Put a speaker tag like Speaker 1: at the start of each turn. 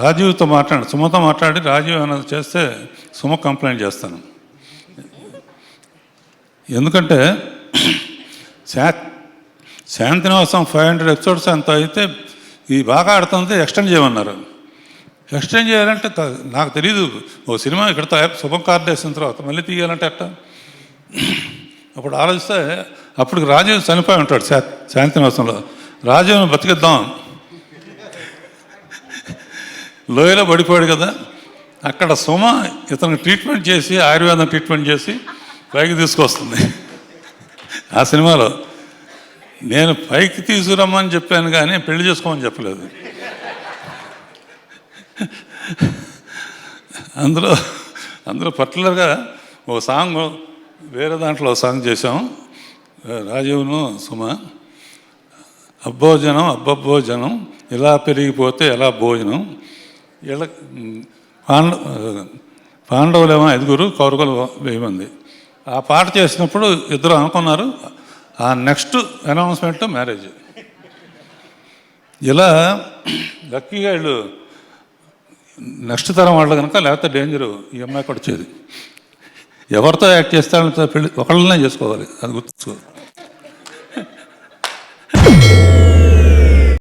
Speaker 1: రాజీవ్తో మాట్లాడి సుమతో మాట్లాడి రాజీవ్ అన్నది చేస్తే సుమ కంప్లైంట్ చేస్తాను. ఎందుకంటే శా శాంతినివాసం ఫైవ్ హండ్రెడ్ ఎపిసోడ్స్ అంత అయితే ఈ బాగా ఆడుతుంది ఎక్స్టెండ్ చేయమన్నారు. ఎక్స్టెండ్ చేయాలంటే నాకు తెలియదు ఓ సినిమా ఇక్కడ శుభం కార్డు వేసిన తర్వాత మళ్ళీ తీయాలంటే అట్ట అప్పుడు ఆలోచిస్తే అప్పుడు రాజీవ్ చనిపోయి ఉంటాడు శా శాంతినివాసంలో. రాజీవ్ని బతికిద్దాం. లోయలో పడిపోయాడు కదా. అక్కడ సుమ ఇతను ట్రీట్మెంట్ చేసి ఆయుర్వేదం ట్రీట్మెంట్ చేసి పైకి తీసుకొస్తుంది. ఆ సినిమాలో నేను పైకి తీసుకురమ్మని చెప్పాను కానీ పెళ్ళి చేసుకోమని చెప్పలేదు. అందులో అందులో పర్టికులర్గా ఒక సాంగ్ వేరే దాంట్లో సాంగ్ చేసాం రాజీవ్ను సుమ అబ్బోజనం అబ్బబ్బోజనం ఇలా పెరిగిపోతే ఎలా భోజనం? ఇలా పాండ పాండవులేమో ఐదుగురు కౌరవులు వెయ్యి మంది. ఆ పాట చేసినప్పుడు ఇద్దరు అనుకున్నారు ఆ నెక్స్ట్ అనౌన్స్మెంట్ మ్యారేజ్. ఇలా లక్కీగా వీళ్ళు నెక్స్ట్ తరం వాళ్ళు కనుక లేకపోతే డేంజరు ఈ అమ్మాయి కూడా వచ్చేది ఎవరితో యాక్ట్ చేస్తారంటే పెళ్ళి ఒకళ్ళనే చేసుకోవాలి అది గుర్తుంచుకో